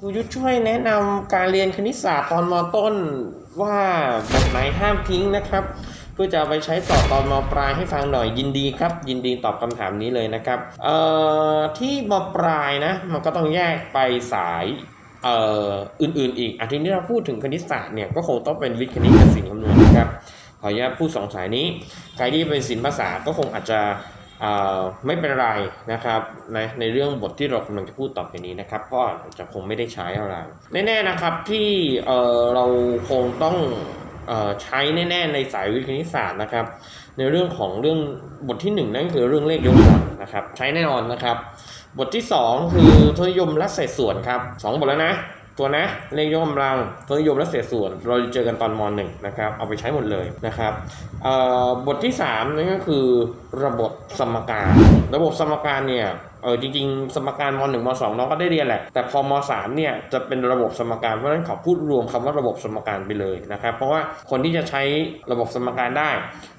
ครูยุทธช่วยแนะนำการเรียนคณิตศาสตร์ตอนมต้นว่าบทไหนห้ามทิ้งนะครับ เพื่อจะไปใช้ต่อตอนมปลายให้ฟังหน่อยยินดีครับ ยินดีตอบคำถามนี้เลยนะครับเอ่อที่มปลายนะมันก็ต้องแยกไปสายเอ่ออื่นๆ อีกอาทีนี้เราพูดถึงคณิตศาสตร์เนี่ยก็คงต้องเป็นวิทย์คณิตกับศิลป์คำนวณนะครับขออนุญาตพูดสองสายนี้ ใครที่เป็นศิลป์ภาษาก็คงอาจจะ ไม่เป็นไรนะครับในในเรื่องบทที่เรากำลังจะพูดต่อไปนี้นะครับเพราะจะคงไม่ได้ใช้อะไรแน่ๆนะครับที่เเราคงต้องใช้แน่ๆในสายวิทย์คณิตศาสตร์นะครับ ในเรื่องของเรื่องบทที่หนึ่งนั่นคือเรื่องเลขยกกำลังนะครับ ใช้แน่นอนนะครับ บทที่สองคือทศนิยมและเศษส่วนครับสองบทแล้วนะ ตัวนะเลขยกกำลังทศนิยมและเศษส่วน เราจะเจอกันตอนมหนึ่งนะครับ เอาไปใช้หมดเลยนะครับบทที่สามนั่นก็คือระบบสมการ ระบบสมการเนี่ยเออจริงๆ สมการมหนึ่งมสองน้องก็ได้เรียนแหละ แต่พอมสามเนี่ยจะเป็นระบบสมการเพราะฉะนั้นเขาพูดรวมคำว่าระบบสมการไปเลยนะครับ เพราะว่าคนที่จะใช้ระบบสมการได้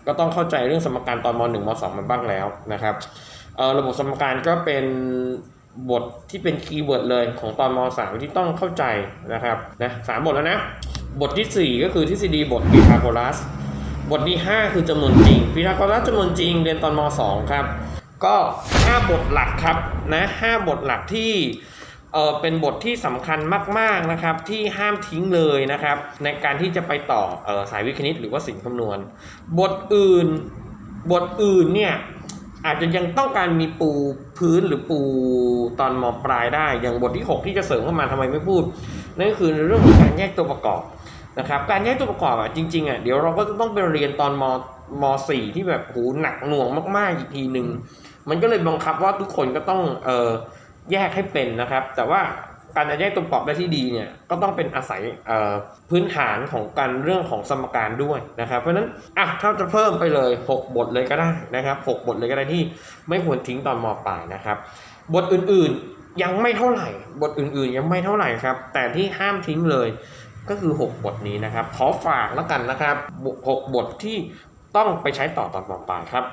ก็ต้องเข้าใจเรื่องสมการตอนมหนึ่งมสองมันบ้างแล้วนะครับเออระบบสมการก็เป็น บทที่เป็นคีย์เวิร์ดเลยของตอนม .3 ที่ต้องเข้าใจนะครับนะสามบทแล้วนะ บททีสี่ 4 ก็คือทฤษฎีบทพีทาโกรัส บทที่ 5 คือจำนวนจริงพีทาโกรัสจำนวนจริงเรียนตอนม 2 ครับ ก็ 5 บทหลักครับนะ5บทหลักที่เออเป็นบทที่สำคัญมากๆนะครับที่ห้ามทิ้งเลยนะครับในการที่จะไปต่อออสายวิคณิตหรือว่าศิลป์คำนวณ บทอื่นบทอื่นเนี่ย อาจจะยังต้องการมีปูพื้นหรือปูตอนมปลายได้ อย่างบทที่ 6 ที่จะเสริมเข้ามาทำไมไม่พูด นั่นก็คือเรื่องของการแยกตัวประกอบนะครับ การแยกตัวประกอบอะจริงๆอะเดี๋ยวเราก็จะต้องไปเรียนตอนมมสี่ที่แบบโหหนักหน่วงมากๆอีกทีหนึ่งมันก็เลยบังคับว่าทุกคนก็ต้องเออแยกให้เป็นนะครับ แต่ว่า การจะแยกตัวประกอบได้ที่ดีเนี่ยก็ต้องเป็นอาศัยพื้นฐานของการเรื่องของสมการด้วยนะครับ เพราะฉะนั้นอะถ้าจะเพิ่มไปเลย 6 บทเลยก็ได้นะครับ6บทเลยก็ได้ที่ไม่ควรทิ้งตอนมปลายนะครับ บทอื่นๆยังไม่เท่าไหร่ บทอื่นๆยังไม่เท่าไหร่ครับ แต่ที่ห้ามทิ้งเลยก็คือ 6 บทนี้นะครับขอฝากแล้วกันนะครับ 6 บทที่ต้องไปใช้ต่อตอนมปลายครับ